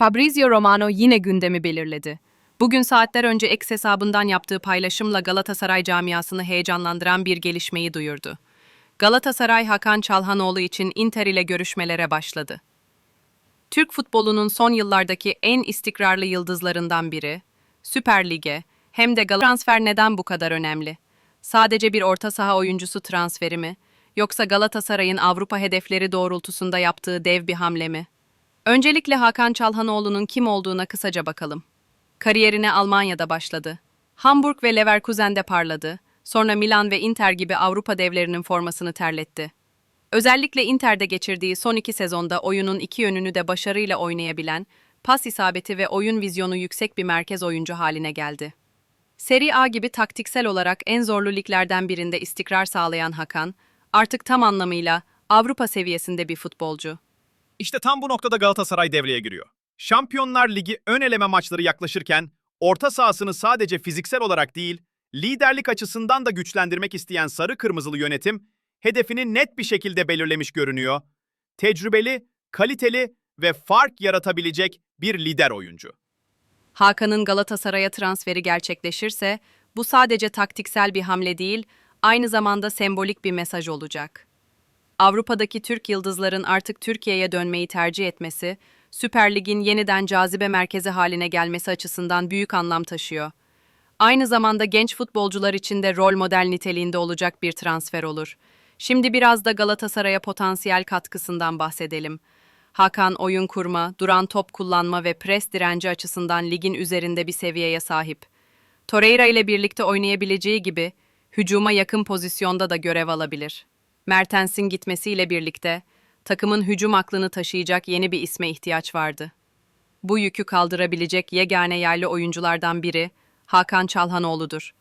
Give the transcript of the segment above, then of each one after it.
Fabrizio Romano yine gündemi belirledi. Bugün saatler önce X hesabından yaptığı paylaşımla Galatasaray camiasını heyecanlandıran bir gelişmeyi duyurdu. Galatasaray Hakan Çalhanoğlu için Inter ile görüşmelere başladı. Türk futbolunun son yıllardaki en istikrarlı yıldızlarından biri, Süper Lig'e hem de Galatasaray transfer neden bu kadar önemli? Sadece bir orta saha oyuncusu transferi mi? Yoksa Galatasaray'ın Avrupa hedefleri doğrultusunda yaptığı dev bir hamle mi? Öncelikle Hakan Çalhanoğlu'nun kim olduğuna kısaca bakalım. Kariyerine Almanya'da başladı. Hamburg ve Leverkusen'de parladı. Sonra Milan ve Inter gibi Avrupa devlerinin formasını terletti. Özellikle Inter'de geçirdiği son iki sezonda oyunun iki yönünü de başarıyla oynayabilen, pas isabeti ve oyun vizyonu yüksek bir merkez oyuncu haline geldi. Serie A gibi taktiksel olarak en zorlu liglerden birinde istikrar sağlayan Hakan, artık tam anlamıyla Avrupa seviyesinde bir futbolcu. İşte tam bu noktada Galatasaray devreye giriyor. Şampiyonlar Ligi ön eleme maçları yaklaşırken orta sahasını sadece fiziksel olarak değil, liderlik açısından da güçlendirmek isteyen sarı kırmızılı yönetim hedefini net bir şekilde belirlemiş görünüyor. Tecrübeli, kaliteli ve fark yaratabilecek bir lider oyuncu. Hakan'ın Galatasaray'a transferi gerçekleşirse, bu sadece taktiksel bir hamle değil, aynı zamanda sembolik bir mesaj olacak. Avrupa'daki Türk yıldızların artık Türkiye'ye dönmeyi tercih etmesi, Süper Lig'in yeniden cazibe merkezi haline gelmesi açısından büyük anlam taşıyor. Aynı zamanda genç futbolcular için de rol model niteliğinde olacak bir transfer olur. Şimdi biraz da Galatasaray'a potansiyel katkısından bahsedelim. Hakan oyun kurma, duran top kullanma ve pres direnci açısından ligin üzerinde bir seviyeye sahip. Torreira ile birlikte oynayabileceği gibi hücuma yakın pozisyonda da görev alabilir. Mertens'in gitmesiyle birlikte takımın hücum aklını taşıyacak yeni bir isme ihtiyaç vardı. Bu yükü kaldırabilecek yegane yerli oyunculardan biri Hakan Çalhanoğlu'dur.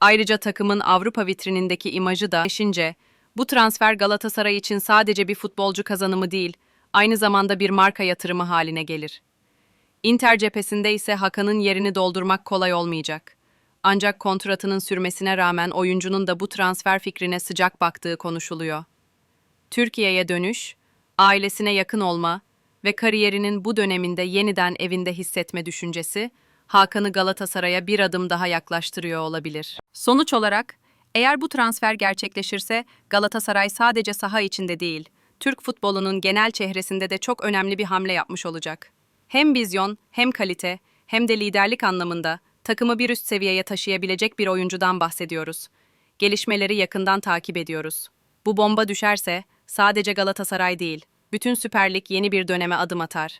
Ayrıca takımın Avrupa vitrinindeki imajı da eşince bu transfer Galatasaray için sadece bir futbolcu kazanımı değil, aynı zamanda bir marka yatırımı haline gelir. Inter cephesinde ise Hakan'ın yerini doldurmak kolay olmayacak. Ancak kontratının sürmesine rağmen oyuncunun da bu transfer fikrine sıcak baktığı konuşuluyor. Türkiye'ye dönüş, ailesine yakın olma ve kariyerinin bu döneminde yeniden evinde hissetme düşüncesi Hakan'ı Galatasaray'a bir adım daha yaklaştırıyor olabilir. Sonuç olarak eğer bu transfer gerçekleşirse Galatasaray sadece saha içinde değil, Türk futbolunun genel çehresinde de çok önemli bir hamle yapmış olacak. Hem vizyon, hem kalite, hem de liderlik anlamında takımı bir üst seviyeye taşıyabilecek bir oyuncudan bahsediyoruz. Gelişmeleri yakından takip ediyoruz. Bu bomba düşerse sadece Galatasaray değil, bütün Süper Lig yeni bir döneme adım atar.